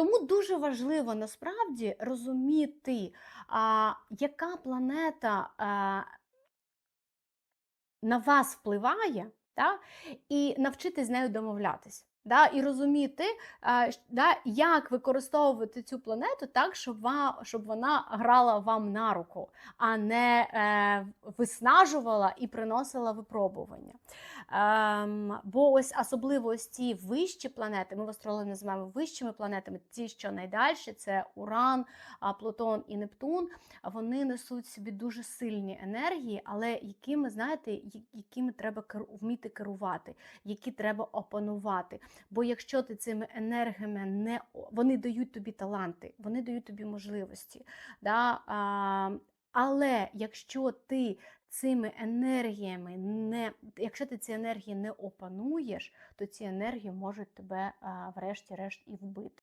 Тому дуже важливо насправді розуміти, а, яка планета а, на вас впливає, та, і навчитись з нею домовлятись. Да, і розуміти, да, як використовувати цю планету так, щоб, ва, щоб вона грала вам на руку, а не е, виснажувала і приносила випробування. Ем, бо ось особливо ось ці вищі планети, ми в астрології називаємо вищими планетами, ті, що найдальші, це Уран, Плутон і Нептун. Вони несуть собі дуже сильні енергії, але якими, знаєте, якими треба вміти керувати, які треба опанувати. Бо якщо ти цими енергіями не вони дають тобі таланти, вони дають тобі можливості. Да? А, але якщо ти цими енергіями не, якщо ти ці енергії не опануєш, то ці енергії можуть тебе врешті-решт і вбити.